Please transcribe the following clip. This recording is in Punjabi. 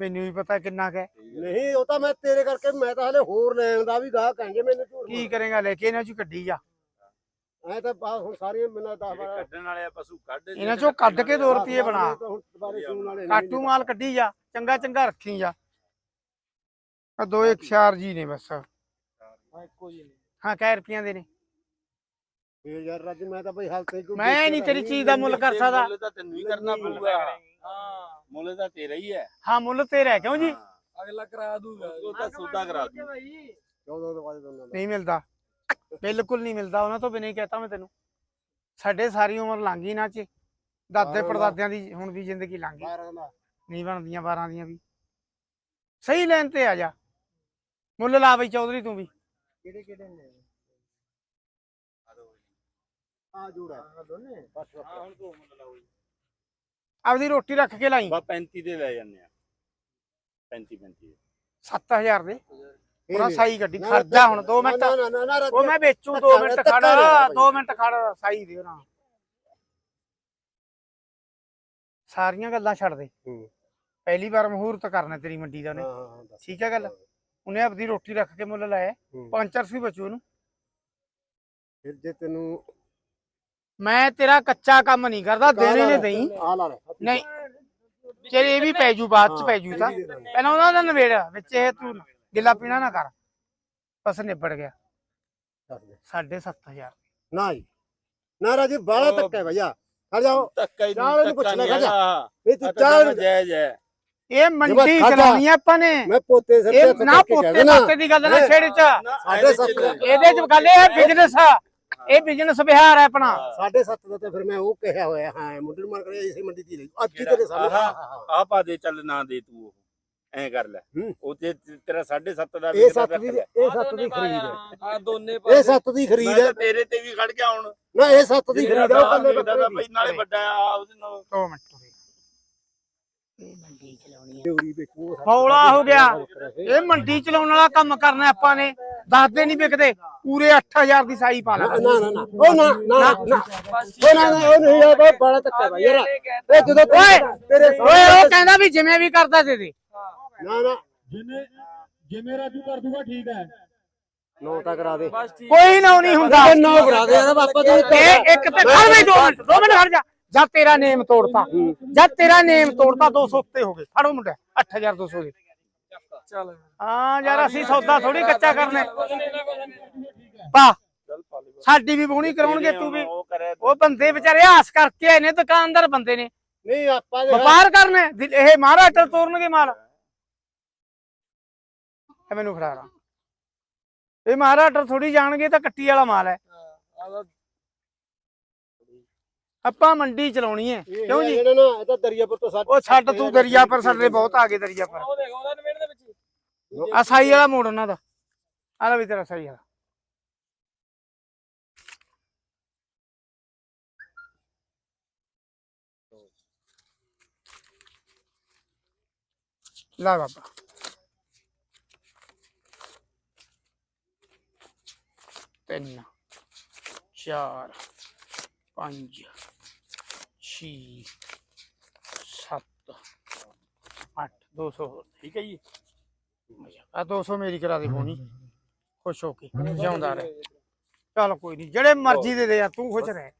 ਮੈਨੂੰ ਵੀ ਪਤਾ ਕਿੰਨਾ ਕੁ ਹੈ। ਨਹੀਂ ਉਹ ਤਾਂ ਮੈਂ ਤੇਰੇ ਕਰਕੇ ਮੈਂ ਤਾਂ ਹਲੇ ਹੋਰ ਲੈਣ ਦਾ ਵੀ ਗਾਹ ਕਹਿੰਗੇ ਮੈਨੂੰ ਝੂਠ ਕੀ ਕਰੇਗਾ ਲੈ ਕੇ ਇਹਨਾਂ ਚੋਂ ਕੱਢੀ ਜਾ। ਐ ਤਾਂ ਬਾ ਹੁਣ ਸਾਰੀਆਂ ਮੈਨੂੰ 10 12 ਕੱਢਣ ਵਾਲੇ ਆ ਪਸ਼ੂ ਕੱਢ ਇਹਨਾਂ ਚੋਂ ਕੱਢ ਕੇ 2 ਰੁਪਏ ਬਣਾ। ਕਾਟੂ ਮਾਲ ਕੱਢੀ ਜਾ ਚੰਗਾ ਚੰਗਾ ਰੱਖੀ ਜਾ। ਆ ਦੋ ਇੱਕ ਚਾਰ ਜੀ ਨੇ ਬਸ। ਹਾਂ ਕੈ ਰੁਪਈਆਂ ਦੇ ਨੇ। ਇਹ ਯਾਰ ਰੱਜ ਮੈਂ ਤਾਂ ਬਈ ਹਾਲ ਤੇ ਕੋਈ ਮੈਂ ਨਹੀਂ ਤੇਰੀ ਚੀਜ਼ ਦਾ ਮੁੱਲ ਕਰ ਸਕਦਾ। ਮੁੱਲ ਤਾਂ ਤੈਨੂੰ ਹੀ ਕਰਨਾ ਪਊਗਾ। ਮੁੱਲ ਤਾਂ ਤੇਰਾ ਹੀ ਹੈ। ਹਾਂ ਮੁੱਲ ਤੇਰਾ ਹੈ, ਕਿਉਂ ਜੀ? ਅਗਲਾ ਕਰਾ ਦੂਗਾ। ਉਹ ਤਾਂ ਸੌਦਾ ਕਰਾ ਦੂੰ 14 ਤੋਂ ਬਾਅਦ ਦੋਨਾਂ ਦਾ ਨਹੀਂ ਮਿਲਦਾ। ਬਿਲਕੁਲ ਨਹੀਂ ਮਿਲਦਾ। ਉਹਨਾਂ ਤੋਂ ਬਿਨਾਂ ਹੀ ਕਹਤਾ ਮੈਂ ਤੈਨੂੰ। ਸਾਡੇ ਸਾਰੀ ਉਮਰ ਲੰਘ ਗਈ ਨਾ ਚ ਦਾਦੇ। ਪੜਦਾਦਿਆਂ ਦੀ ਹੁਣ ਵੀ ਜ਼ਿੰਦਗੀ ਲੰਘ ਗਈ। 12 ਦਾ। ਨਹੀਂ ਬਣਦੀਆਂ 12 ਦੀਆਂ ਵੀ। ਸਹੀ ਲੈਣ ਤੇ ਆ ਜਾ। ਮੁੱਲ ਲਾ ਬਈ ਚੌਧਰੀ ਤੂੰ ਵੀ। ਕਿਹੜੇ ਕਿਹੜੇ ਨੇ? ਆ ਜੋੜਾ। ਦੋਨੇ ਬਸ ਹੁਣ ਤੂੰ ਮੁੱਲ ਲਾਓ ਆਪਦੀ ਰੋਟੀ ਰੱਖ ਕੇ ਲਾਈ। ਬਾ 35 ਦੇ ਲੈ ਜਾਂਦੇ ਆ। 35 35 7000 ਦੇ। ਉਹਨਾਂ। ਸਾਈ ਗੱਡੀ ਖਰਚਾ ਹੁਣ 2 ਮਿੰਟ। ਉਹ ਮੈਂ ਵੇਚੂ 2 ਧੱਕਾ ਮਿੰਟ ਖੜ ਨਾ ਭਾਈ। 2 ਮਿੰਟ ਖੜ ਸਾਈ ਦੇ ਉਹਨਾਂ ਸਾਰੀਆਂ ਗੱਲਾਂ ਛੱਡ ਦੇ। ਹੂੰ। ਪਹਿਲੀ ਵਾਰ ਮਹੂਰਤ ਕਰਨਾ ਤੇਰੀ ਮੰਡੀ ਦਾ ਉਹਨੇ। ਠੀਕ ਹੈ ਗੱਲ? ਉਹਨੇ ਆਪਦੀ ਰੋਟੀ ਰੱਖ ਕੇ ਮੁੱਲ ਲਾਇਆ। ਹੂੰ। 500 ਵੀ ਬਚੂ ਉਹਨੂੰ। ਫਿਰ ਜੇ ਤੈਨੂੰ ਮੈਂ ਤੇਰਾ ਕੱਚਾ ਕੰਮ ਨਹੀਂ ਕਰਦਾ ਦੇਣੇ ਨੇ ਦਈ। ਆ ਲਾ ਲੈ। ਨਹੀਂ ਚਲ ਇਹ ਵੀ ਪੈ ਜੂ ਬਾਅਦ ਚ ਪੈ ਜੂ ਤਾਂ। ਪਹਿਲਾਂ ਉਹਨਾਂ ਦਾ ਨਵੇੜ ਵਿੱਚ ਇਹ ਤੂੰ ਗਿੱਲਾ ਪੀਣਾ ਨਾ ਕਰ। ਬਸ ਨਿਬੜ ਗਿਆ। ਦੱਸ ਦੇ। 7500 ਨਾ ਜੀ। ਨਾ ਰਾਜੀ ਬਾਲਾ ਧੱਕਾ ਹੈ ਭਈਆ। ਹਟ ਜਾਓ। ਧੱਕਾ ਹੀ ਇਹਨੂੰ ਪੁੱਛ ਲੈ, ਨਹੀਂ ਖਾ ਹੈਗਾ। ਇਹ ਤੂੰ ਤਾਂ ਜਾਇਜ਼ ਹੈ ਇਹ ਮੰਡੀ। ਚਲਾਉਣੀ ਆ ਆਪਾਂ ਨੇ। ਮੈਂ ਪੋਤੇ ਸਿਰ ਤੇ ਨਾ ਪੋਤੇ। ਪਾਤੇ ਦੀ ਗੱਲ ਨਾ? ਛੇੜ ਚ। ਦਾ। ਇਹਦੇ ਚ ਗੱਲ ਇਹ ਬਿਜ਼ਨਸ ਆ। ਇਹ ਬਿਜ਼ਨਸ ਵਿਹਾਰ ਹੈ ਆਪਣਾ। ਸਾਢੇ ਸੱਤ ਦਾ ਤੇ ਫਿਰ ਮੈਂ ਉਹ ਕਿਹਾ ਹੋਇਆ ਹਾਂ ਮੁੰਡੇ ਨੂੰ ਮਾਰ ਕਰਿਆ ਇਸੇ ਮੰਡੀ ਦੀ ਰਹੀ ਅੱਜ ਹੀ ਤੇਰੇ ਸਾਹਮਣੇ। ਆ ਪਾ ਦੇ ਚੱਲ ਨਾ ਦੇ ਤੂੰ ਉਹ। ਐਂ ਕਰ ਲੈ। ਉਹ ਤੇ ਤੇਰਾ 7.5 ਦਾ ਇਹ ਵਿਕਦਾ ਸੱਤ ਦੀ ਰੱਖ ਲੈ। ਇਹ ਸੱਤ ਦੀ ਖਰੀਦ ਹੈ। ਆ ਦੋਨੇ ਇਹ ਸੱਤ ਦੀ ਖਰੀਦ ਮੈਂ ਹੈ। ਤੇਰੇ ਤੇ ਵੀ ਖੜ ਗਿਆ ਹੁਣ। ਨਾ ਇਹ ਸੱਤ ਦੀ ਖਰੀਦ ਹੈ ਉਹ ਕੱਲੇ ਬੱਕਰੇ ਦੀ। ਨਾਲੇ ਵੱਡਾ ਆ ਉਹਦੇ ਨਾਲ। 2 ਮਿੰਟ ਇਹ ਮੰਡੀ ਚਲਾਉਣੀ ਡਿਊਰੀ ਵੇਚੂ ਉਹ ਬੌਲਾ ਹੋ ਗਿਆ। ਇਹ ਮੰਡੀ ਚਲਾਉਣ ਵਾਲਾ ਕੰਮ ਕਰਨਾ ਆਪਾਂ ਨੇ। ਦੱਸਦੇ ਨਹੀਂ ਵਿਕਦੇ। ਪੂਰੇ 8000 ਦੀ ਸਾਈ ਪਾ ਲੈ ਨਾ ਨਾ ਨਾ ਉਹ ਨਾ ਨਾ ਨਾ। ਉਹ ਨਾ ਨਾ ਉਹ ਨਹੀਂ ਆ ਬੜਾ ਧੱਕਾ ਭਾਈ ਯਾਰ। ਇਹ ਜਦੋਂ ਓਏ ਤੇਰੇ ਓਏ ਉਹ ਕਹਿੰਦਾ ਵੀ ਜਿਵੇਂ ਵੀ ਕਰਦਾ ਦੇ ਦੇ। ਨਾ ਨਾ ਜਿਵੇਂ ਜਿਵੇਂ ਰਾਜੂ ਕਰ ਦੂਗਾ ਠੀਕ ਹੈ। ਨੋ ਤਾਂ ਕਰਾ ਦੇ। ਕੋਈ ਨਾ ਨਹੀਂ ਹੁੰਦਾ। ਨੋ ਕਰਾ ਦੇ ਯਾਰ ਬਾਪਾ ਤੂੰ ਇਹ ਇੱਕ ਤੇ ਖੜ ਵੀ 2 ਮਿੰਟ 2 ਮਿੰਟ ਖੜ ਜਾ। ਜਾਂ ਤੇਰਾ ਨੇਮ ਤੋੜਤਾ ਜਾਂ ਤੇਰਾ ਨੇਮ ਤੋੜਤਾ 200 ਉੱਤੇ ਹੋ ਗਏ। ਫੜੋ ਮੁੰਡਾ 8200 ਦੇ। ਚੱਲ। ਹਾਂ ਯਾਰ ਅਸੀਂ ਸੌਦਾ ਥੋੜੀ ਕੱਚਾ ਕਰਨਾ। ਪਾ। ਸਾਡੀ ਵੀ ਬੋਣੀ ਕਰਾਉਣਗੇ ਤੂੰ ਵੀ। ਉਹ ਬੰਦੇ ਵਿਚਾਰੇ ਆਸ ਕਰਕੇ ਆਏ ਨੇ ਦੁਕਾਨਦਾਰ ਬੰਦੇ ਨੇ। ਨਹੀਂ ਆਪਾਂ ਦੇ ਵਪਾਰ ਕਰਨਾ ਇਹ ਮਹਾਰਾਸ਼ਟਰ ਤੋਰਨਗੇ ਮਾਲ। ਇਹ ਮੈਨੂੰ ਫੜਾ ਰਾ ਇਹ ਮਹਾਰਾਸ਼ਟਰ ਥੋੜੀ ਜਾਣਗੇ ਤਾਂ ਕੱਟੀ ਵਾਲਾ ਮਾਲ ਹੈ। ਆਪਾਂ ਮੰਡੀ ਚਲਾਉਣੀ ਹੈ। ਕਿਉਂ ਜੀ? ਇਹ ਤਾਂ ਦਰਿਆਪੁਰ ਤੋਂ ਉਹ ਛੱਡ ਤੂੰ ਦਰਿਆ ਪਰ ਸਾਡੇ ਬਹੁਤ ਆ ਗਏ ਦਰਿਆ ਪਰ ਉਹ ਦੇਖ ਉਹਦਾ ਨਵੇੜ ਦੇ ਵਿੱਚ ਆ ਸਾਈ ਵਾਲਾ ਮੋੜ ਉਹਨਾਂ ਦਾ। ਆ ਲੈ ਵੀ ਤੇਰਾ ਸਾਈ ਵਾਲਾ। ਲੈ ਬਾਬਾ। ਤਿੰਨ, ਚਾਰ, ਪੰਜ, ਛੇ, ਸੱਤ, ਅੱਠ। ਦੋ ਸੌ ਠੀਕ ਹੈ ਜੀ। ਆ 200 ਮੇਰੀ ਕਰਾ ਦੇ ਪੋਣੀ ਖੁਸ਼ ਹੋ ਕੇ ਜਿਉਂਦਾ ਰਹੇ। ਚੱਲ ਕੋਈ ਨਹੀਂ ਜਿਹੜੇ ਮਰਜ਼ੀ ਦੇ ਦੇ ਆ ਤੂੰ ਖੁਸ਼ ਰਹਿ।